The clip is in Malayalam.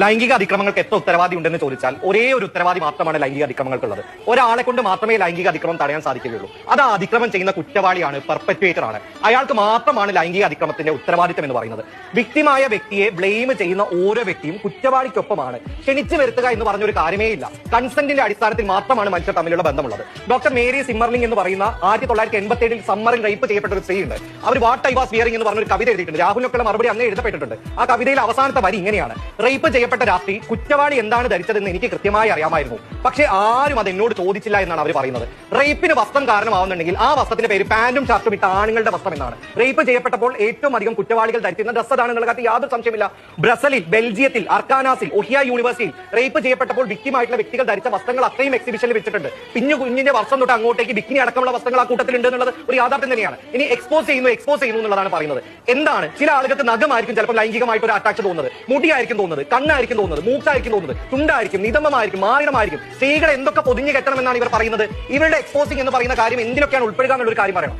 ലൈംഗിക അതിക്രമങ്ങൾക്ക് എത്ര ഉത്തരവാദി ഉണ്ടെന്ന് ചോദിച്ചാൽ ഒരേ ഒരു ഉത്തരവാദി മാത്രമാണ് ലൈംഗിക അതിക്രമങ്ങൾക്കുള്ളത്. ഒരാളെ കൊണ്ട് മാത്രമേ ലൈംഗിക അതിക്രമം തടയാൻ സാധിക്കുകയുള്ളൂ. അത് അതിക്രമം ചെയ്യുന്ന കുറ്റവാളിയാണ് പെർപ്പറ്റുവേറ്റർ ആണ്. അയാൾക്ക് മാത്രമാണ് ലൈംഗിക അതിക്രമത്തിന്റെ ഉത്തരവാദിത്തം എന്ന് പറയുന്നത്. വ്യക്തിമായ വ്യക്തിയെ ബ്ലെയിം ചെയ്യുന്ന ഓരോ വ്യക്തിയും കുറ്റവാളിക്കൊപ്പമാണ്. ക്ഷണിച്ചു വരുത്തുക എന്ന് പറഞ്ഞ ഒരു കാര്യമേ ഇല്ല. കൺസെന്റിന്റെ അടിസ്ഥാനത്തിൽ മാത്രമാണ് മനുഷ്യർ തമ്മിലുള്ള ബന്ധമുള്ളത്. ഡോക്ടർ മേരി സിമ്മർലിംഗ് എന്ന് പറയുന്ന ആയിരത്തി തൊള്ളായിരത്തി എൺപത്തി ഏഴിൽ സമ്മറിൽ റേപ്പ് ചെയ്യപ്പെട്ട ഒരു സ്ത്രീയുണ്ട് അവർ വാട്ട് ഐ വാസ് വിയറിംഗ് എന്ന് പറഞ്ഞ ഒരു കവിത എഴുതിയിട്ടുണ്ട്. രാഹുലിനൊക്കെയുള്ള മറുപടി അന്നേ എഴുതപ്പെട്ടിട്ടുണ്ട്. ആ കവിതയിൽ അവസാനത്തെ വരി ഇങ്ങനെയാണ്. റേപ്പ് ചെയ്യപ്പെട്ട രാത്രി കുറ്റവാളി എന്താണ് ധരിച്ചതെന്ന് എനിക്ക് കൃത്യമായി അറിയാമായിരുന്നു. പക്ഷെ ആരും അത് എന്നോട് ചോദിച്ചില്ല എന്നാണ് അവർ പറയുന്നത്. റേപ്പിന് വസ്ത്രം കാരണമാവുന്നുണ്ടെങ്കിൽ ആ വസ്ത്രത്തിന്റെ പേര് പാന്റും ഷർട്ടും ഇട്ട ആണുങ്ങളുടെ വസ്ത്രം എന്നാണ്. റേപ്പ് ചെയ്യപ്പെട്ടപ്പോൾ ഏറ്റവും അധികം കുറ്റവാളികൾ ധരിച്ചിരുന്ന ഡ്രസ് അതാണെന്നുള്ള യാതൊരു സംശയമില്ല ബ്രസലിൽ ബെൽജിയത്തിൽ അർക്കാനാസിൽ ഒഹിയ യൂണിവേഴ്സിറ്റിയിൽ റേപ്പ് ചെയ്യപ്പെട്ടപ്പോൾ വിക്ടിമായിട്ടുള്ള വ്യക്തികൾ ധരിച്ച വസ്ത്രങ്ങൾ അത്രയും എക്സിബിഷനിൽ വെച്ചിട്ടുണ്ട്. പിഞ്ഞു കുഞ്ഞിന്റെ വർഷം തൊട്ട് അങ്ങോട്ടേക്ക് ബിക്കിനി അടക്കമുള്ള വസ്ത്രങ്ങൾ ആ കൂട്ടത്തിലുണ്ട് എന്നുള്ളത് ഒരു യാഥാർത്ഥ്യം തന്നെയാണ്. ഇനി എക്സ്പോസ് ചെയ്യുന്നു എക്സ്പോസ് ചെയ്യുന്നു എന്നുള്ളതാണ് പറയുന്നത്. എന്താണ്? ചില ആളുകൾക്ക് നഗമായിരിക്കും ചിലപ്പോൾ ലൈംഗികമായിട്ട് ഒരു അറ്റാച്ച് തോന്നുന്നത്. മുടിയായിരിക്കും തോന്നുന്നത്. കണ്ണായിരിക്കും തോന്നുന്നത് മൂക്കായിരിക്കും തോന്നുന്നത്. ചുണ്ടായിരിക്കും നിതമമായിരിക്കും മാറിടമായിരിക്കും. സ്ത്രീകളെ എന്തൊക്കെ പൊതിഞ്ഞു കെട്ടണമെന്നാണ് ഇവർ പറയുന്നത്? ഇവരുടെ എക്സ്പോസിംഗ് എന്ന് പറയുന്ന കാര്യം എന്തിനൊക്കെയാണ് ഉൾപ്പെടുക എന്നുള്ള ഒരു കാര്യം പറയണം.